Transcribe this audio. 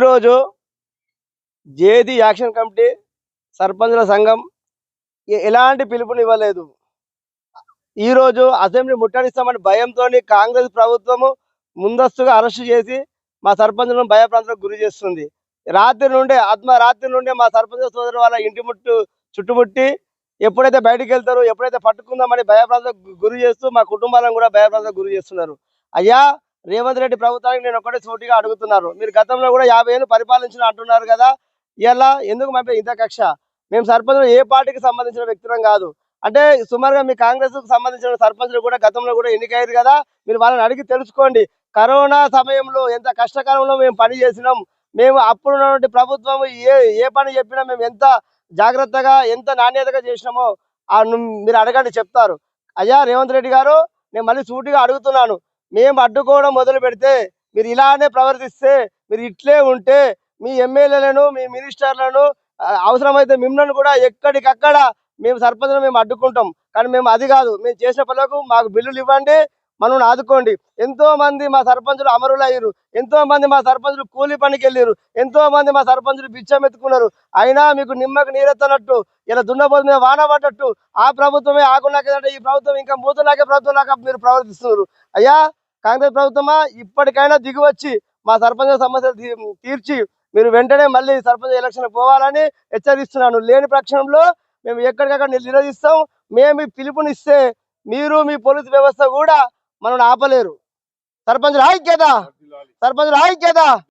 ప్రతిరోజు జేది action committee సర్పంచుల సంఘం ఎలాంటి పిలుపుని ఇవ్వలేదు ఈరోజు అసెంబ్లీ ముట్టడిస్తామని భయంతో కాంగ్రెస్ ప్రభుత్వము ముందస్తుగా అరెస్టు చేసి మా సర్పంచులను భయప్రాంతాలకు గురి చేస్తుంది. రాత్రి నుండే ఆత్మ రాత్రి నుండే మా సర్పంచ్ సోదరు వాళ్ళ ఇంటి ముట్టు చుట్టుముట్టి ఎప్పుడైతే బయటకు వెళ్తారో ఎప్పుడైతే పట్టుకుందామని భయప్రాంతం గురి చేస్తూ మా కుటుంబాలను కూడా భయప్రాంతం గురి చేస్తున్నారు. అయ్యా రేవంత్ రెడ్డి ప్రభుత్వానికి నేను ఒకటే సూటిగా అడుగుతున్నారు. మీరు గతంలో కూడా యాభై ఏళ్ళు పరిపాలించిన అంటున్నారు కదా ఇలా ఎందుకు పంపే ఇంత కక్ష? మేము సర్పంచులు ఏ పార్టీకి సంబంధించిన వ్యక్తులం కాదు. అంటే సుమారుగా మీ కాంగ్రెస్కు సంబంధించిన సర్పంచులు కూడా గతంలో కూడా ఎన్నికయ్యారు కదా మీరు వాళ్ళని అడిగి తెలుసుకోండి. కరోనా సమయంలో ఎంత కష్టకాలంలో మేము పని చేసినాం మేము అప్పుడు ఉన్నటువంటి ప్రభుత్వం ఏ ఏ పని చెప్పినా మేము ఎంత జాగ్రత్తగా ఎంత నాణ్యతగా చేసినామో మీరు అడగండి చెప్తారు. అయ్యా రేవంత్ రెడ్డి గారు నేను మళ్ళీ సూటిగా అడుగుతున్నాను. మేము అడ్డుకోవడం మొదలు పెడితే మీరు ఇలానే ప్రవర్తిస్తే మీరు ఇట్లే ఉంటే మీ ఎమ్మెల్యేలను మీ మినిస్టర్లను అవసరమైతే మిమ్మల్ని కూడా ఎక్కడికక్కడ మేము సర్పంచ్ను మేము అడ్డుకుంటాం. కానీ మేము అది కాదు. మేము చేసిన పనులకు మాకు బిల్లులు ఇవ్వండి మనం ఆదుకోండి. ఎంతో మంది మా సర్పంచులు అమరులు అయ్యారు ఎంతో మంది మా సర్పంచులు కూలి పనికి వెళ్ళారు. ఎంతో మంది మా సర్పంచులు బిచ్చం ఎత్తుకున్నారు. అయినా మీకు నిమ్మకు నీరెత్తనట్టు ఇలా దున్నపోతు మీద వాన పడ్డట్టు ఆ ప్రభుత్వమే ఆకున్నాకేదంటే ఈ ప్రభుత్వం ఇంకా మూతలాగే ప్రభుత్వం లాగా మీరు ప్రవర్తిస్తున్నారు. అయ్యా కాంగ్రెస్ ప్రభుత్వమా? ఇప్పటికైనా దిగువచ్చి మా సర్పంచ్ సమస్యలు తీ- తీర్చి మీరు వెంటనే మళ్ళీ సర్పంచ్ ఎలక్షన్ పోవాలని హెచ్చరిస్తున్నాను. లేని పక్షంలో మేము ఎక్కడికక్కడ నిరోధిస్తాం మేము పిలుపునిస్తే మీరు మీ పోలీసు వ్యవస్థ కూడా మనం ఆపలేరు. సర్పంచ్ ఐక్యత! సర్పంచ్ ఐక్యత!